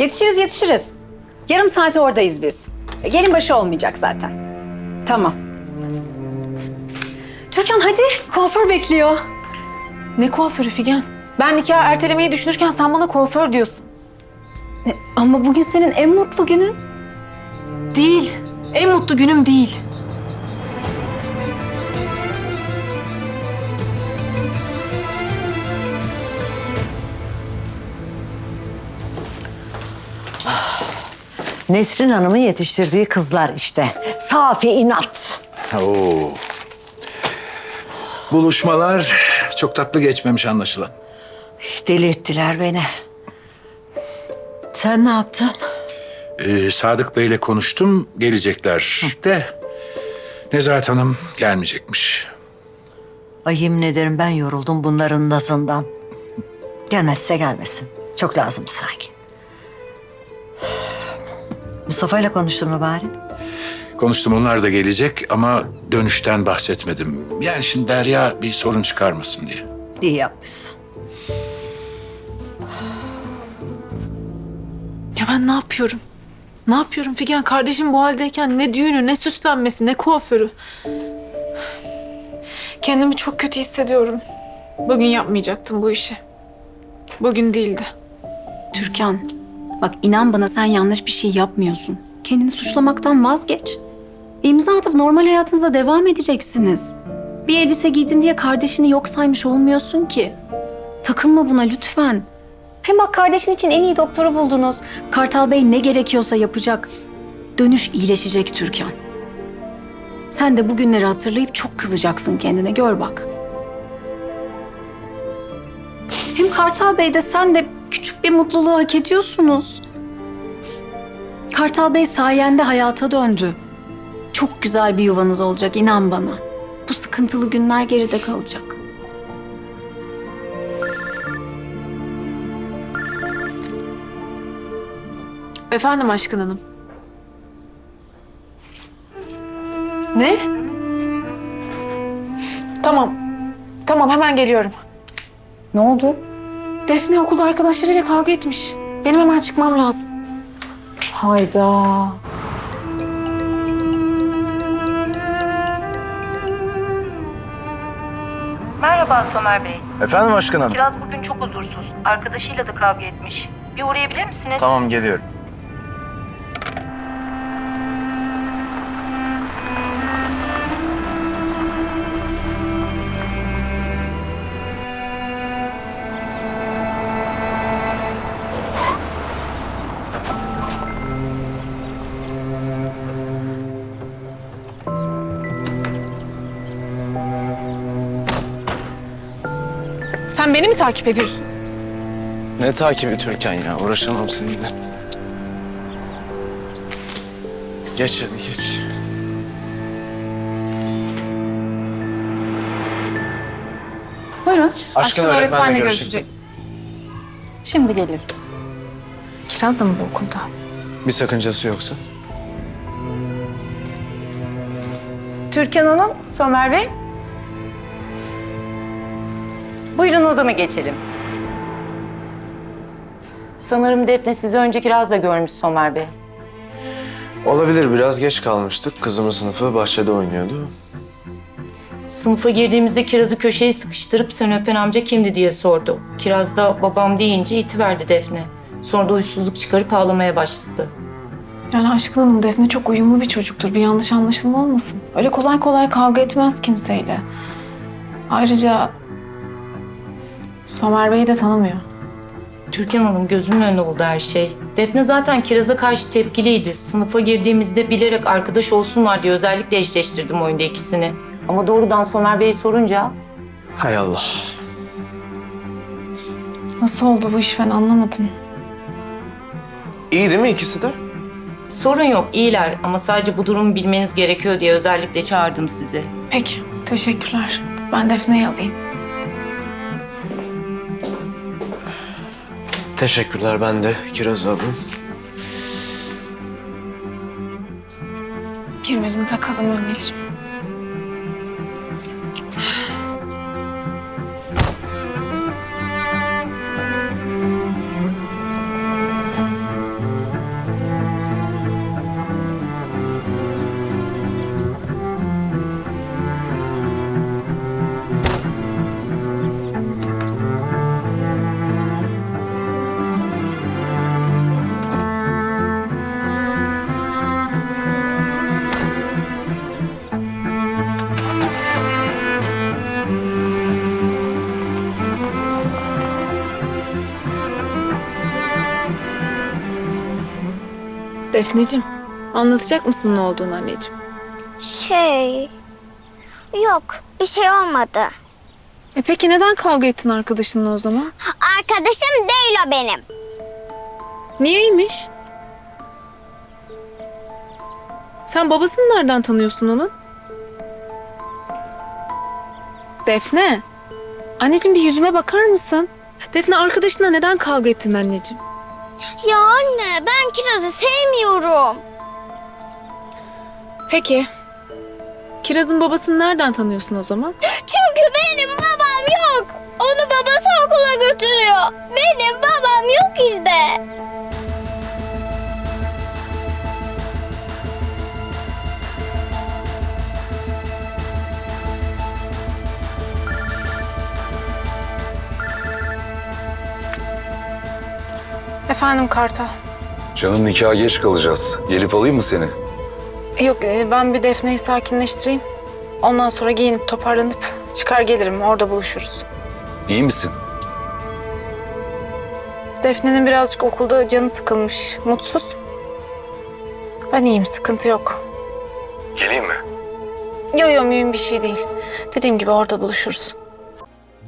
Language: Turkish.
Yetişiriz yetişiriz. Yarım saate oradayız biz. E, Gelin başı olmayacak zaten. Tamam. Türkan hadi kuaför bekliyor. Ne kuaförü Figen? Ben nikah ertelemeyi düşünürken sen bana kuaför diyorsun. E, Ama bugün senin en mutlu günün. Değil. En mutlu günüm değil. Nesrin Hanım'ın yetiştirdiği kızlar işte. Safi inat. Oo. Buluşmalar çok tatlı geçmemiş anlaşılan. Deli ettiler beni. Sen ne yaptın? Ee, Sadık Bey'le konuştum, gelecekler de Nezahat Hanım gelmeyecekmiş. Ay yemin ederim ben yoruldum bunların nazından. Gelmezse gelmesin. Çok lazım sanki. Mustafa ile konuştun mu bari? Konuştum onlar da gelecek ama dönüşten bahsetmedim. Yani şimdi Derya bir sorun çıkarmasın diye. İyi yapmışsın. Ya ben ne yapıyorum? Ne yapıyorum Figen? Kardeşim bu haldeyken ne düğünü, ne süslenmesi, ne kuaförü. Kendimi çok kötü hissediyorum. Bugün yapmayacaktım bu işi. Bugün değildi. Türkan, bak inan bana sen yanlış bir şey yapmıyorsun. Kendini suçlamaktan vazgeç. İmza atıp normal hayatınıza devam edeceksiniz. Bir elbise giydin diye kardeşini yok saymış olmuyorsun ki. Takılma buna lütfen. Hem bak kardeşin için en iyi doktoru buldunuz. Kartal Bey ne gerekiyorsa yapacak. Dönüş iyileşecek Türkan. Sen de bugünleri hatırlayıp çok kızacaksın kendine gör bak. Hem Kartal Bey de sen de küçük bir mutluluğu hak ediyorsunuz. Kartal Bey sayende hayata döndü. Çok güzel bir yuvanız olacak inan bana. Bu sıkıntılı günler geride kalacak. Efendim Aşkın Hanım. Ne? Tamam. Tamam hemen geliyorum. Ne oldu? Defne okulda arkadaşlarıyla kavga etmiş. Benim hemen çıkmam lazım. Hayda. Merhaba Somer Bey. Efendim aşkın hanım? Kiraz bugün çok huzursuz. Arkadaşıyla da kavga etmiş. Bir uğrayabilir misiniz? Tamam geliyorum. Sen beni mi takip ediyorsun? Ne takibi Türkan ya? Uğraşamam seninle. Geç hadi geç. Buyurun. Aşkın öğretmenle görüşecek. Şimdi gelir. Kiraz da mı bu okulda? Bir sakıncası yoksa. Türkan Hanım, Somer Bey. Buyurun odama geçelim. Sanırım Defne sizi önce Kiraz'la görmüş Somer Bey. Olabilir biraz geç kalmıştık. Kızımın sınıfı bahçede oynuyordu. Sınıfa girdiğimizde Kiraz'ı köşeye sıkıştırıp sen öpen amca kimdi diye sordu. Kiraz da babam deyince itiverdi Defne. Sonra da huysuzluk çıkarıp ağlamaya başladı. Yani Aşkın Hanım Defne çok uyumlu bir çocuktur. Bir yanlış anlaşılma olmasın. Öyle kolay kolay kavga etmez kimseyle. Ayrıca Somer Bey'i de tanımıyor. Türkan Hanım gözümün önünde oldu her şey. Defne zaten Kiraz'a karşı tepkiliydi. Sınıfa girdiğimizde bilerek arkadaş olsunlar diye özellikle eşleştirdim oyunda ikisini. Ama doğrudan Somer Bey sorunca Hay Allah. Nasıl oldu bu iş ben anlamadım. İyi değil mi ikisi de? sorun yok iyiler ama sadece bu durumu bilmeniz gerekiyor diye özellikle çağırdım sizi. Peki, teşekkürler. Ben Defne'yi alayım. Teşekkürler ben de kiraz alayım. Kemerini takalım anneciğim. Defneciğim, anlatacak mısın ne olduğunu anneciğim? Şey... Yok, bir şey olmadı. E peki neden kavga ettin arkadaşınla o zaman? Arkadaşım değil o benim. Niyeymiş? Sen babasını nereden tanıyorsun onun? Defne. Anneciğim bir yüzüme bakar mısın? Defne arkadaşınla neden kavga ettin anneciğim? Ya anne, ben kirazı sevmiyorum. Peki. Kiraz'ın babasını nereden tanıyorsun o zaman? Çünkü benim babam yok. Onu babası okula götürüyor. Benim babam yok işte. Efendim Kartal. Canım nikaha geç kalacağız. Gelip alayım mı seni? Yok e, ben bir Defne'yi sakinleştireyim. Ondan sonra giyinip toparlanıp çıkar gelirim. Orada buluşuruz. İyi misin? Defne'nin birazcık okulda canı sıkılmış. Mutsuz. Ben iyiyim. Sıkıntı yok. Geleyim mi? Yok yok mühim bir şey değil. Dediğim gibi orada buluşuruz.